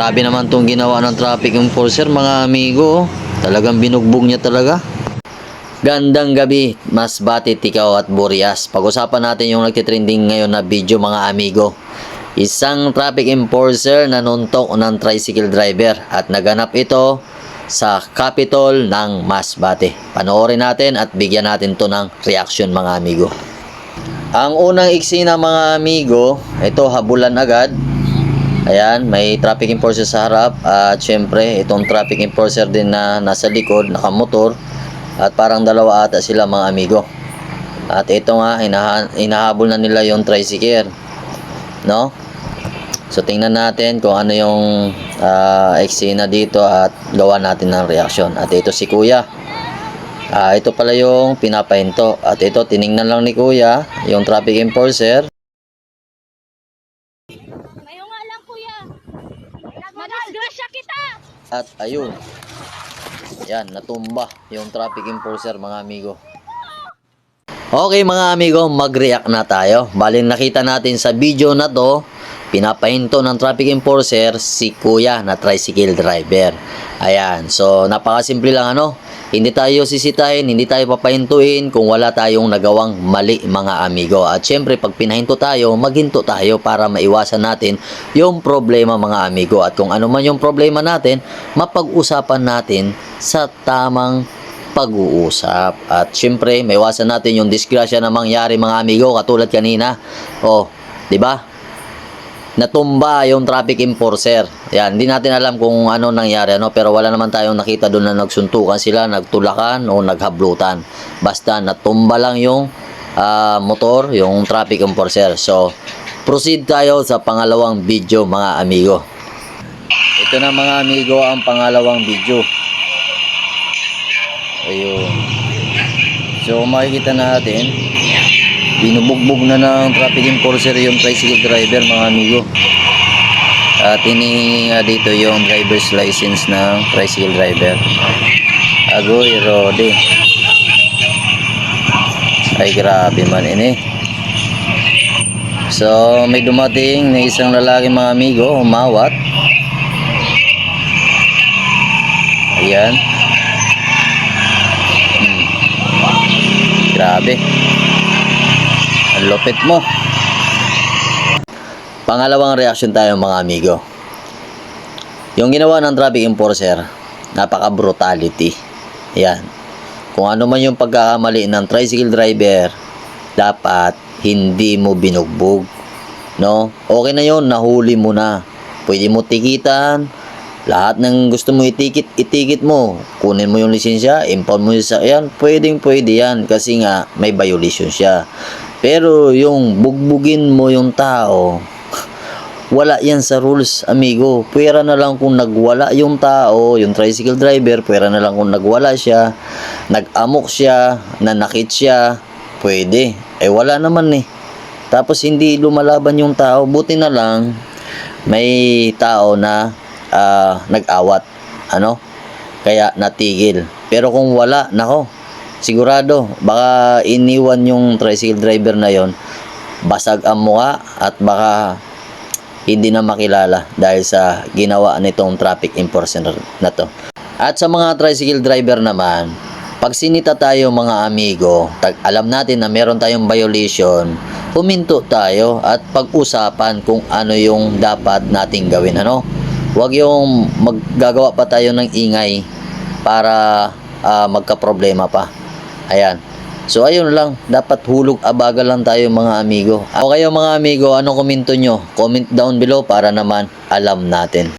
Grabe naman tong ginawa ng traffic enforcer mga amigo. Talagang binugbog niya talaga. Gandang gabi, Masbate, Tikaw at Burias. Pag-usapan natin yung nagtitrending ngayon na video mga amigo. Isang traffic enforcer na nuntok ng tricycle driver at naganap ito sa Capitol ng Masbate. Panoorin natin at bigyan natin to ng reaction mga amigo. Ang unang eksena mga amigo, ito habulan agad. Ayan, may traffic enforcer sa harap at syempre itong traffic enforcer din na nasa likod, nakamotor at parang dalawa ata sila mga amigo. At ito nga, hinaha- hinahabol na nila yung tricycle. No? So tingnan natin kung ano yung ah, eksena dito at gawa natin ng reaksyon. At ito si Kuya. Ah, ito pala yung pinapahinto. At ito tiningnan lang ni Kuya, yung traffic enforcer. Kayo nga lang, kuya. Madisgrasya kita. At ayun. Yan, natumba yung traffic enforcer mga amigo. Okay mga amigo, mag-react na tayo. Bali nakita natin sa video na to, pinapahinto ng traffic enforcer si Kuya na tricycle driver. Ayan, so napakasimple lang ano. Hindi tayo sisitahin, hindi tayo papahintuin kung wala tayong nagawang mali mga amigo. At syempre pag pinahinto tayo, maghinto tayo para maiwasan natin yung problema mga amigo. At kung ano man yung problema natin, mapag-usapan natin sa tamang pag-uusap. At syempre, may iwasan natin yung disgrasya na mangyari mga amigo katulad kanina. Oh, 'di ba? Natumba yung traffic enforcer. Yan, hindi natin alam kung ano nangyari ano, pero wala naman tayong nakita doon na nagsuntukan sila, nagtulakan o naghablutan. Basta natumba lang yung ah, motor, yung traffic enforcer. So, proceed tayo sa pangalawang video mga amigo. Ito na mga amigo ang pangalawang video. Ayun. So makikita natin, binubugbog na ng traffic enforcer yung tricycle driver mga amigo. At hinihingi nga dito yung driver's license ng tricycle driver. Agoy, Rode. Ay grabe man ini. So may dumating na isang lalaki mga amigo, umawat. Ayan. Hmm. Grabe. Ang lupit mo. Pangalawang reaction tayo mga amigo. Yung ginawa ng traffic enforcer, napaka-brutality. Yan. Kung ano man yung pagkakamali ng tricycle driver, dapat hindi mo binugbog. No? Okay na yon nahuli mo na. Pwede mo tikitan, lahat ng gusto mo itikit, itikit mo. Kunin mo yung lisensya, impound mo yung sasakyan, pwedeng pwede yan kasi nga may violation siya. Pero yung bugbugin mo yung tao, wala yan sa rules, amigo. Pwera na lang kung nagwala yung tao, yung tricycle driver, pwera na lang kung nagwala siya, nag-amok siya, nanakit siya, pwede. Eh wala naman eh. Tapos hindi lumalaban yung tao, buti na lang may tao na ah, nag-awat. Ano? Kaya natigil. Pero kung wala, nako, sigurado, baka iniwan yung tricycle driver na yon basag ang mukha at baka hindi na makilala dahil sa ginawa nitong traffic enforcer na to. At sa mga tricycle driver naman, pag sinita tayo mga amigo, tag alam natin na meron tayong violation, huminto tayo at pag-usapan kung ano yung dapat nating gawin. Ano? Huwag yung maggagawa pa tayo ng ingay para ah, magka-problema pa. Ayan. So ayun lang, dapat hulog abaga lang tayo mga amigo. O kayo mga amigo, anong komento nyo? Comment down below para naman alam natin.